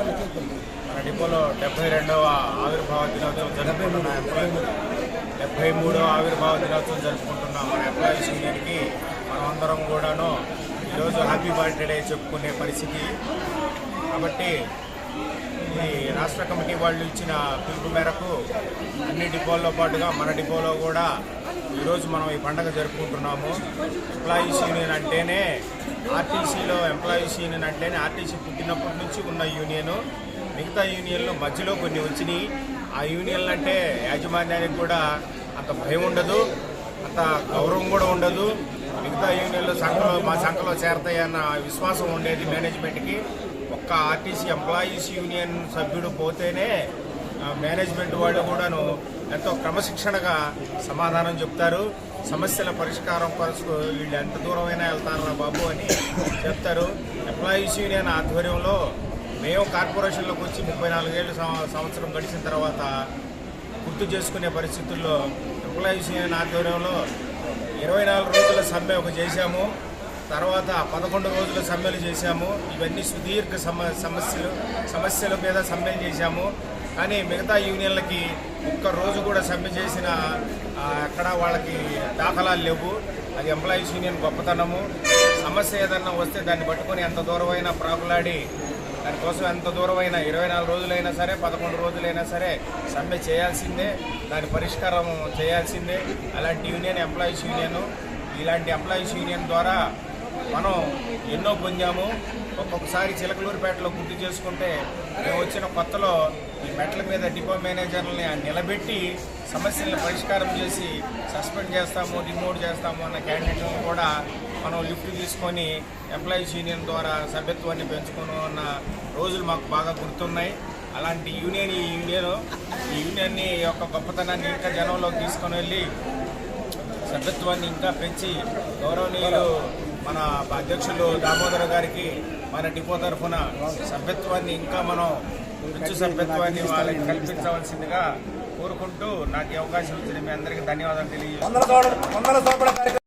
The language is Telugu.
మన డిపోలో డెబ్బై రెండవ ఆవిర్భావ దినోత్సవం జరుపుకుంటున్న. డెబ్బై మూడవ ఆవిర్భావ దినోత్సవం జరుపుకుంటున్న. మన ఎంప్లాయీస్ యూనియన్కి మనమందరం కూడాను ఈరోజు హ్యాపీ బర్త్డే చెప్పుకునే పరిస్థితి. కాబట్టి ఈ రాష్ట్ర కమిటీ వాళ్ళు ఇచ్చిన పిలుపు మేరకు అన్ని డిపోల్లో పాటుగా మన డిపోలో కూడా ఈరోజు మనం ఈ పండగ జరుపుకుంటున్నాము. ఎంప్లాయీస్ యూనియన్ అంటేనే ఆర్టీసీలో ఎంప్లాయీస్ యూనియన్ అంటేనే ఆర్టీసీ పుట్టినప్పటి నుంచి ఉన్న యూనియన్ మిగతా యూనియన్లు మధ్యలో కొన్ని వచ్చినాయి. ఆ యూనియన్లు అంటే యాజమాన్యానికి కూడా అంత భయం ఉండదు అంత గౌరవం కూడా ఉండదు. మిగతా యూనియన్లు సంఘంలో మా సంఘంలో చేరతాయన్న విశ్వాసం ఉండేది మేనేజ్మెంట్కి ఒక్క ఆర్టీసీ ఎంప్లాయీస్ యూనియన్ సభ్యుడు పోతేనే మేనేజ్మెంట్ వాళ్ళు కూడాను ఎంతో క్రమశిక్షణగా సమాధానం చెప్తారు. సమస్యల పరిష్కారం కొరకు వీళ్ళు ఎంత దూరమైనా వెళ్తారా బాబు అని చెప్తారు. ఎంప్లాయీస్ యూనియన్ ఆధ్వర్యంలో మేము కార్పొరేషన్లోకి వచ్చి ముప్పై నాలుగేళ్ళు సంవత్సరం గడిచిన తర్వాత గుర్తు చేసుకునే పరిస్థితుల్లో ఎంప్లాయీస్ యూనియన్ ఆధ్వర్యంలో ఇరవై నాలుగు రోజుల సమ్మె ఒక చేశాము. తర్వాత పదకొండు రోజులు సమ్మెలు చేశాము. ఇవన్నీ సుదీర్ఘ సమ సమస్యలు సమస్యల మీద సమ్మెలు చేశాము. కానీ మిగతా యూనియన్లకి ఒక్క రోజు కూడా సమ్మె చేసిన అక్కడ వాళ్ళకి దాఖలాలు లేవు. అది ఎంప్లాయీస్ యూనియన్ గొప్పతనము. సమస్య ఏదన్నా వస్తే దాన్ని పట్టుకొని ఎంత దూరమైనా ప్రాకులాడి దానికోసం ఎంత దూరమైనా ఇరవై నాలుగు రోజులైనా సరే పదకొండు రోజులైనా సరే సమ్మె చేయాల్సిందే. దాని పరిష్కారం చేయాల్సిందే. అలాంటి యూనియన్ ఎంప్లాయీస్ యూనియన్ ఇలాంటి ఎంప్లాయీస్ యూనియన్ ద్వారా మనం ఎన్నో పొందాము. ఒక్కొక్కసారి చిలకలూరుపేటలో గుర్తు చేసుకుంటే మేము వచ్చిన కొత్తలో ఈ మెట్ల మీద డిపో మేనేజర్లని నిలబెట్టి సమస్యలను పరిష్కారం చేసి సస్పెండ్ చేస్తాము రిమోట్ చేస్తాము అన్న క్యాండిడేట్లను కూడా మనం లిఫ్ట్ తీసుకొని ఎంప్లాయీస్ యూనియన్ ద్వారా సభ్యత్వాన్ని పెంచుకుని ఉన్న రోజులు మాకు బాగా గుర్తున్నాయి. అలాంటి యూనియన్ ఈ యూనియన్ ఈ యూనియన్ని యొక్క గొప్పతనాన్ని ఇంకా జనంలోకి తీసుకొని వెళ్ళి సభ్యత్వాన్ని ఇంకా పెంచి గౌరవనీయులు మన అధ్యక్షులు దామోదర్ గారికి మన డిపో తరఫున సభ్యత్వాన్ని ఇంకా మనం ఉచ్చు సభ్యత్వాన్ని వాళ్ళకి కల్పించవలసిందిగా కోరుకుంటూ నాకు ఈ అవకాశం ఇచ్చిన మీ అందరికీ ధన్యవాదాలు తెలియజేస్తాను